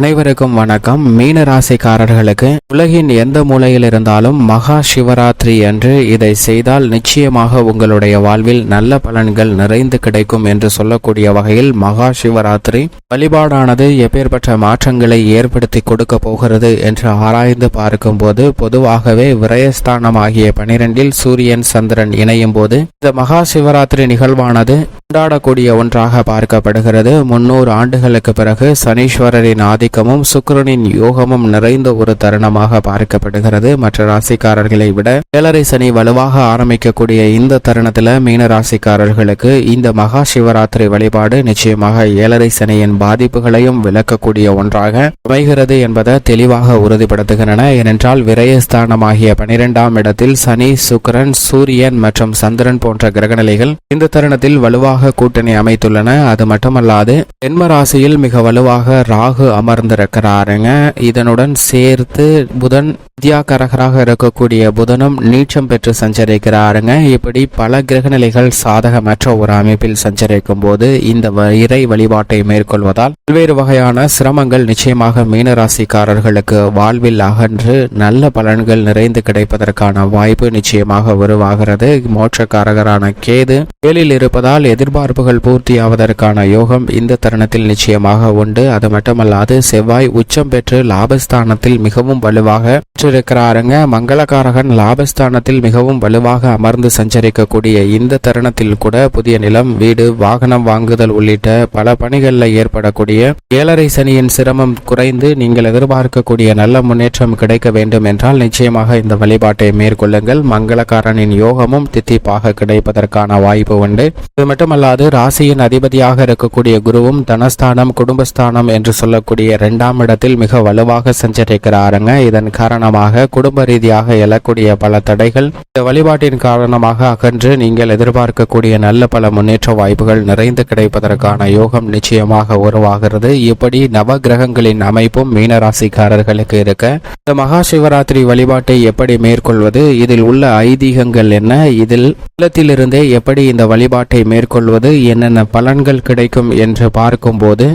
அனைவருக்கும் வணக்கம். மீன ராசிக்காரர்களுக்கு உலகின் எந்த மூலையில் இருந்தாலும் மகா சிவராத்திரி என்று இதை செய்தால் நிச்சயமாக உங்களுடைய வாழ்வில் நல்ல பலன்கள் நிறைந்து கிடைக்கும் என்று சொல்லக்கூடிய வகையில் மகா சிவராத்திரி வழிபாடானது எப்பேற்பட்ட மாற்றங்களை ஏற்படுத்தி கொடுக்க போகிறது என்று ஆராய்ந்து பார்க்கும்போது பொதுவாகவே விரயஸ்தானம் ஆகிய பனிரெண்டில் சூரியன் சந்திரன் இணையும் போது இந்த மகா சிவராத்திரி நிகழ்வானது கொண்டாடக்கூடிய ஒன்றாக பார்க்கப்படுகிறது. முன்னூறு ஆண்டுகளுக்கு பிறகு சனீஸ்வரரின் ஆதி ஆதிக்கமும் சுக்கரனின் யோகமும் நிறைந்த ஒரு தருணமாக பார்க்கப்படுகிறது. மற்ற ராசிக்காரர்களை விட ஏழரை சனி வலுவாக ஆரம்பிக்கக்கூடிய இந்த தருணத்தில் மீன ராசிக்காரர்களுக்கு இந்த மகா சிவராத்திரி வழிபாடு நிச்சயமாக ஏழரை சனியின் பாதிப்புகளையும் விளக்கக்கூடிய ஒன்றாக அமைகிறது என்பதை தெளிவாக உறுதிப்படுத்துகின்றன. ஏனென்றால் விரயஸ்தானமாகிய பனிரெண்டாம் இடத்தில் சனி சுக்கரன் சூரியன் மற்றும் சந்திரன் போன்ற கிரகநிலைகள் இந்த தருணத்தில் வலுவாக கூட்டணி அமைத்துள்ளன. அது மட்டுமல்லாது ஜென்ம ராசியில் மிக வலுவாக ராகு அமர் அமர்ந்திருக்கிறாருங்க இதனுடன் சேர்த்து புதன் வித்யாகரகராக இருக்கக்கூடிய புதனும் நீச்சம் பெற்று சஞ்சரிக்கிறாருங்க. இப்படி பல கிரகநிலைகள் சாதகமற்ற ஒரு அமைப்பில் சஞ்சரிக்கும் போது இந்த வ- இறை வழிபாட்டை மேற்கொள்வதால் பல்வேறு வகையான சிரமங்கள் நிச்சயமாக மீனராசிக்காரர்களுக்கு வாழ்வில் அகன்று நல்ல பலன்கள் நிறைந்து கிடைப்பதற்கான வாய்ப்பு நிச்சயமாக உருவாகிறது. மோட்சக்காரகரான கேது வேலில் இருப்பதால் எதிர்பார்ப்புகள் பூர்த்தியாவதற்கான யோகம் இந்த தருணத்தில் நிச்சயமாக உண்டு. அது மட்டுமல்லாது செவ்வாய் உச்சம் பெற்று லாபஸ்தானத்தில் மிகவும் வலுவாக பெற்றிருக்கிறாருங்க மங்களகாரகன் லாபஸ்தானத்தில் மிகவும் வலுவாக அமர்ந்து சஞ்சரிக்கக்கூடிய இந்த தருணத்தில் கூட புதிய நிலம் வீடு வாகனம் வாங்குதல் உள்ளிட்ட பல பணிகளில் ஏற்படக்கூடிய ஏழரை சனியின் சிரமம் குறைந்து நீங்கள் எதிர்பார்க்கக்கூடிய நல்ல முன்னேற்றம் கிடைக்க வேண்டும் என்றால் நிச்சயமாக இந்த வழிபாட்டை மேற்கொள்ளுங்கள். மங்களகாரனின் யோகமும் தித்திப்பாக கிடைப்பதற்கான வாய்ப்பு உண்டு. இது மட்டுமல்லாது ராசியின் அதிபதியாக இருக்கக்கூடிய குருவும் தனஸ்தானம் குடும்பஸ்தானம் என்று சொல்லக்கூடிய இரண்டாம் இடத்தில் மிக வலுவாக சஞ்சரிக்கிறாருங்க இதன் காரணமாக குடும்ப ரீதியாக எழக்கூடிய பல தடைகள் இந்த வழிபாட்டின் காரணமாக அகன்று நீங்கள் எதிர்பார்க்கக்கூடிய நல்ல பல முன்னேற்ற வாய்ப்புகள் நிறைந்து கிடைப்பதற்கான யோகம் நிச்சயமாக உருவாகிறது. இப்படி நவ கிரகங்களின் அமைப்பும் மீனராசிக்காரர்களுக்கு இருக்க. இந்த மகா சிவராத்திரி வழிபாட்டை எப்படி மேற்கொள்வது? இதில் உள்ள ஐதீகங்கள் என்ன? இதில் இல்லத்திலிருந்தே எப்படி இந்த வழிபாட்டை மேற்கொள்வது? என்னென்ன பலன்கள் கிடைக்கும் என்று பார்க்கும்போது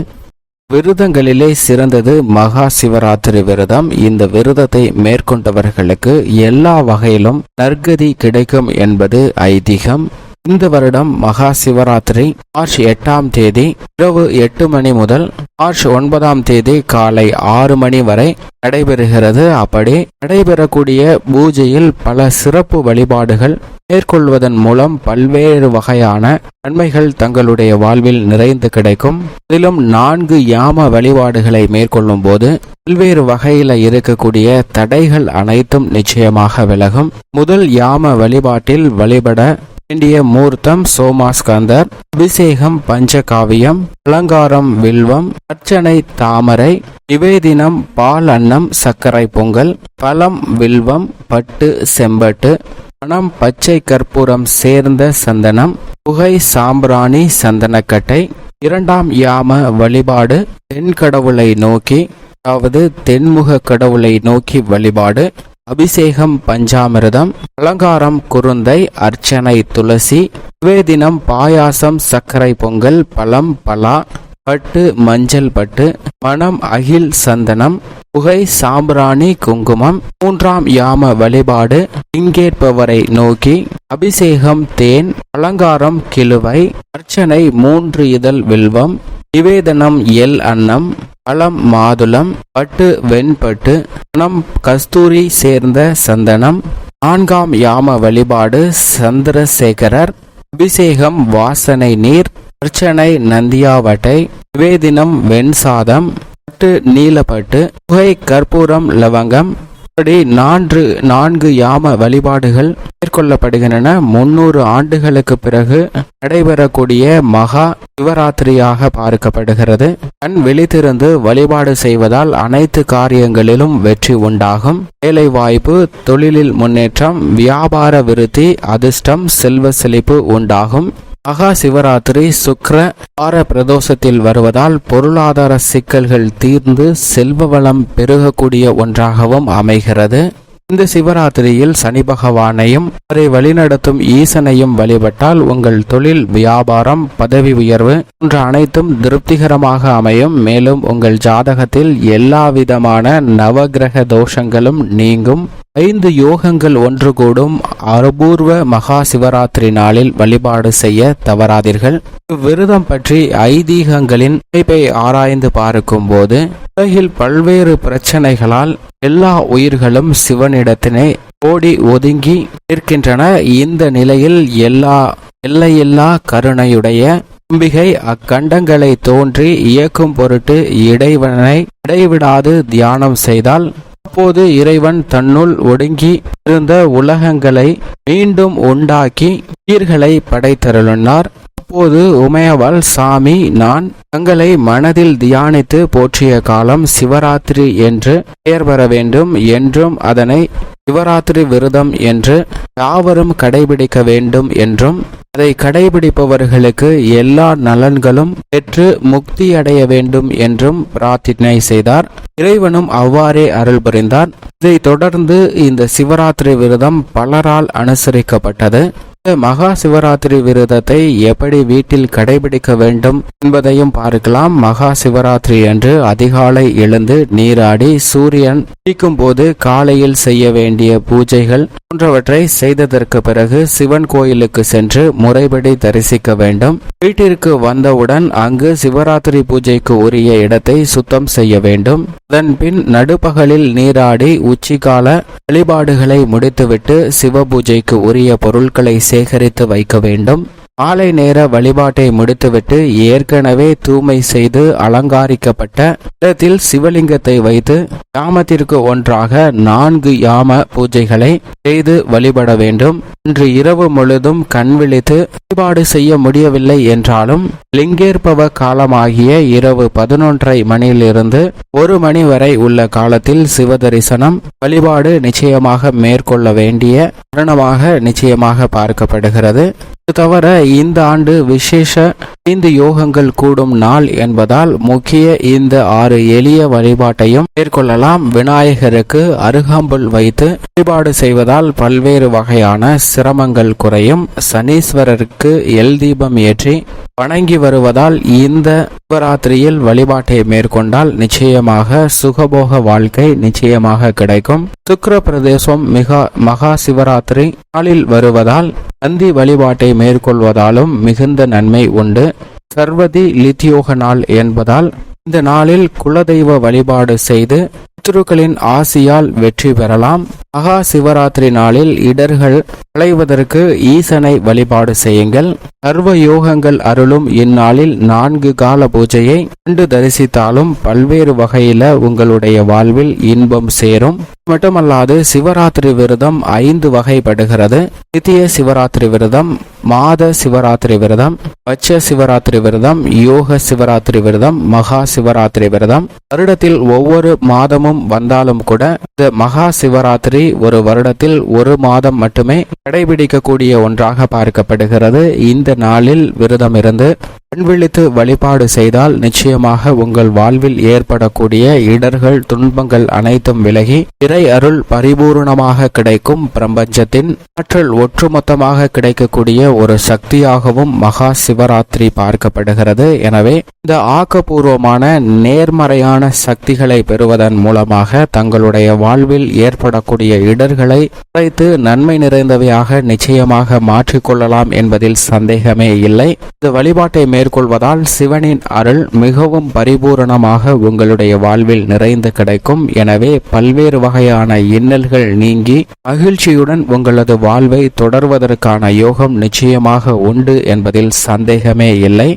விரதங்களிலே சிறந்தது மகா சிவராத்திரி விரதம். இந்த விரதத்தை மேற்கொண்டவர்களுக்கு எல்லா வகையிலும் நற்கதி கிடைக்கும் என்பது ஐதீகம். இந்த வருடம் மகா சிவராத்திரி மார்ச் எட்டாம் தேதி இரவு எட்டு மணி முதல் மார்ச் ஒன்பதாம் தேதி காலை ஆறு மணி வரை நடைபெறுகிறது. அப்படி நடைபெறக்கூடிய பூஜையில் பல சிறப்பு வழிபாடுகள் மேற்கொள்வதன் மூலம் பல்வேறு வகையான நன்மைகள் தங்களுடைய வாழ்வில் நிறைந்து கிடைக்கும். அதிலும் நான்கு யாம வழிபாடுகளை மேற்கொள்ளும் போது பல்வேறு வகையில இருக்கக்கூடிய தடைகள் அனைத்தும் நிச்சயமாக விலகும். முதல் யாம வழிபாட்டில் வழிபட வேண்டிய மூர்த்தம் சோமாஸ்கந்தர் அபிஷேகம் பஞ்சகாவியம் அலங்காரம் வில்வம் அர்ச்சனை தாமரை நிவேதினம் பால் அன்னம் சர்க்கரை பொங்கல் பழம் வில்வம் பட்டு செம்பட்டு பணம் பச்சை கற்பூரம் சேர்ந்த சந்தனம் புகை சாம்பிராணி சந்தனக்கட்டை இரண்டாம் யாம வழிபாடு தென் கடவுளை நோக்கி அதாவது தென்முக கடவுளை நோக்கி வழிபாடு அபிஷேகம் பஞ்சாமிர்தம் அலங்காரம் குருந்தை அர்ச்சனை துளசி நிவேதினம் பாயாசம் சர்க்கரை பொங்கல் பழம் பலா பட்டு மஞ்சள் பட்டு மணம் அகில் சந்தனம் புகை சாம்பிராணி குங்குமம் மூன்றாம் யாம வழிபாடு இங்கேற்பவரை நோக்கி அபிஷேகம் தேன் அலங்காரம் கிழுவை அர்ச்சனை மூன்று இதழ் வில்வம் நிவேதனம் எல் அன்னம் பழம் மாதுளம் பட்டு வெண்பட்டு பணம் கஸ்தூரி சேர்ந்த சந்தனம் நான்காம் யாம வழிபாடு சந்திரசேகரர் அபிஷேகம் வாசனை நீர் அர்ச்சனை நந்தியாவட்டை நிவேதினம் வெண்சாதம் பட்டு நீலப்பட்டு புகை கற்பூரம் லவங்கம் இப்படி நான்கு நான்கு யாம வழிபாடுகள் மேற்கொள்ளப்படுகின்றன. முன்னூறு ஆண்டுகளுக்கு பிறகு நடைபெறக்கூடிய மகா சிவராத்திரியாக பார்க்கப்படுகிறது. கண் விழித்திருந்து வழிபாடு செய்வதால் அனைத்து காரியங்களிலும் வெற்றி உண்டாகும். வேலை வாய்ப்பு தொழிலில் முன்னேற்றம் வியாபார விருத்தி அதிர்ஷ்டம் செல்வ செழிப்பு உண்டாகும். மகா சிவராத்திரி சுக்ர வார பிரதோஷத்தில் வருவதால் பொருளாதார சிக்கல்கள் தீர்ந்து செல்வ வளம் பெருகக்கூடிய ஒன்றாகவும் அமைகிறது. இந்த சிவராத்திரியில் சனி பகவானையும் அவரை வழிநடத்தும் ஈசனையும் வழிபட்டால் உங்கள் தொழில் வியாபாரம் பதவி உயர்வு போன்ற அனைத்தும் திருப்திகரமாக அமையும். மேலும் உங்கள் ஜாதகத்தில் எல்லா விதமான நவகிரக தோஷங்களும் நீங்கும். ஐந்து யோகங்கள் ஒன்று கூடும் அபூர்வ மகா சிவராத்திரி நாளில் வழிபாடு செய்ய தவறாதீர்கள். விரதம் பற்றி ஐதீகங்களின் அமைப்பை ஆராய்ந்து பார்க்கும் போது உலகில் பல்வேறு பிரச்சனைகளால் எல்லா உயிர்களும் சிவனிடத்தினை ஓடி ஒதுங்கி நிற்கின்றன. இந்த நிலையில் எல்லா எல்லையில்லா கருணையுடைய அம்பிகை அக்கண்டங்களை தோன்றி இயக்கும் பொருட்டு இடைவனை இடைவிடாது தியானம் செய்தால் அப்போது இறைவன் தன்னுள் ஒடுங்கி இருந்த உலகங்களை மீண்டும் உண்டாக்கி உயிர்களை படைத்தருளினார். அப்போது உமையவள் சாமி நான் தங்களை மனதில் தியானித்து போற்றிய காலம் சிவராத்திரி என்று பெயர் பெற வேண்டும் என்றும் அதனை சிவராத்திரி விரதம் என்று யாவரும் கடைபிடிக்க வேண்டும் என்றும் அதை கடைபிடிப்பவர்களுக்கு எல்லா நலன்களும் பெற்று முக்தி அடைய வேண்டும் என்றும் பிரார்த்தனை செய்தார். இறைவனும் அவ்வாறே அருள் புரிந்தார். இதைத் தொடர்ந்து இந்த சிவராத்திரி விரதம் பலரால் அனுசரிக்கப்பட்டது. மகா சிவராத்திரி விரதத்தை எப்படி வீட்டில் கடைபிடிக்க வேண்டும் என்பதையும் பார்க்கலாம். மகா சிவராத்திரி அன்று அதிகாலை எழுந்து நீராடி சூரியன் உதிக்கும் போது காலையில் செய்ய வேண்டிய பூஜைகள் போன்றவற்றை செய்ததற்கு பிறகு சிவன் கோயிலுக்கு சென்று முறைப்படி தரிசிக்க வேண்டும். வீட்டிற்கு வந்தவுடன் அங்கு சிவராத்திரி பூஜைக்கு உரிய இடத்தை சுத்தம் செய்ய வேண்டும். அதன் பின் நடுப்பகலில் நீராடி உச்சிகால வழிபாடுகளை முடித்துவிட்டு சிவ பூஜைக்கு உரிய பொருட்களை சேகரித்து வைக்க வேண்டும். காலை நேர வழிபாட்டை முடித்துவிட்டு ஏற்கனவே தூய்மை செய்து அலங்காரிக்கப்பட்ட இடத்தில் சிவலிங்கத்தை வைத்து யாமத்திற்கு ஒன்றாக நான்கு யாம பூஜைகளை செய்து வழிபட வேண்டும். இன்று இரவு முழுதும் கண் விழித்து வழிபாடு செய்ய முடியவில்லை என்றாலும் லிங்கேற்பவ காலமாகிய இரவு பதினொன்றரை மணியிலிருந்து ஒரு மணி வரை உள்ள காலத்தில் சிவ தரிசனம் வழிபாடு நிச்சயமாக மேற்கொள்ள வேண்டிய தருணமாக நிச்சயமாக பார்க்கப்படுகிறது. இது தவிர இந்த ஆண்டு விசேஷ ஐந்து யோகங்கள் கூடும் நாள் என்பதால் முக்கிய இந்த ஆறு எளிய வழிபாட்டையும் மேற்கொள்ளலாம். விநாயகருக்கு அருகாம்புல் வைத்து வழிபாடு செய்வதால் பல்வேறு வகையான சிரமங்கள் குறையும். சனீஸ்வரருக்கு எல் தீபம் ஏற்றி வணங்கி வருவதால் இந்த சிவராத்திரியில் வழிபாட்டை மேற்கொண்டால் நிச்சயமாக சுகபோக வாழ்க்கை நிச்சயமாக கிடைக்கும். சுக்கிர பிரதேசம் மிக மகா சிவராத்திரி நாளில் வருவதால் நந்தி வழிபாட்டை மேற்கொள்வதாலும் மிகுந்த நன்மை உண்டு. சர்வதி லித்தியோக நாள் என்பதால் இந்த நாளில் குலதெய்வ வழிபாடு செய்து பித்ருக்களின் ஆசியால் வெற்றி பெறலாம். மகா சிவராத்திரி நாளில் இடர்கள் களைவதற்கு ஈசனை வழிபாடு செய்யுங்கள். சர்வ யோகங்கள் அருளும் இந்நாளில் நான்கு கால பூஜையை கண்டு தரிசித்தாலும் பல்வேறு வகையில உங்களுடைய வாழ்வில் இன்பம் சேரும். மட்டுமல்லாது சிவராத்திரி விரதம் ஐந்து வகைப்படுகிறது. நித்திய சிவராத்திரி விரதம் மாத சிவராத்திரி விரதம் பட்ச சிவராத்திரி விரதம் யோக சிவராத்திரி விரதம் மகா சிவராத்திரி விரதம். வருடத்தில் ஒவ்வொரு மாதமும் வந்தாலும் கூட இந்த மகா சிவராத்திரி ஒரு வருடத்தில் ஒரு மாதம் மட்டுமே கடைபிடிக்கக்கூடிய ஒன்றாக பார்க்கப்படுகிறது. இந்த நாளில் விரதம் இருந்து கண்விழித்து வழிபாடு செய்தால் நிச்சயமாக உங்கள் வாழ்வில் ஏற்படக்கூடிய இடர்கள் துன்பங்கள் அனைத்தும் விலகி இறை அருள் பரிபூர்ணமாக கிடைக்கும். பிரபஞ்சத்தின் ஆற்றல் ஒட்டுமொத்தமாக கிடைக்கக்கூடிய ஒரு சக்தியாகவும் மகா சிவராத்திரி பார்க்கப்படுகிறது. எனவே இந்த ஆக்கப்பூர்வமான நேர்மறையான சக்திகளை பெறுவதன் மூலமாக தங்களுடைய வாழ்வில் ஏற்படக்கூடிய இடர்களை குறைத்து நன்மை நிறைந்தவையாக நிச்சயமாக மாற்றிக்கொள்ளலாம் என்பதில் சந்தேகமே இல்லை. இந்த வழிபாட்டை மேற்கொள்வதால் சிவனின் அருள் மிகவும் பரிபூரணமாக உங்களுடைய வாழ்வில் நிறைந்து கிடைக்கும். எனவே பல்வேறு வகையான இன்னல்கள் நீங்கி மகிழ்ச்சியுடன் உங்களது வாழ்வை தொடர்வதற்கான யோகம் நிச்சயமாக உண்டு என்பதில் சந்தேகமே இல்லை.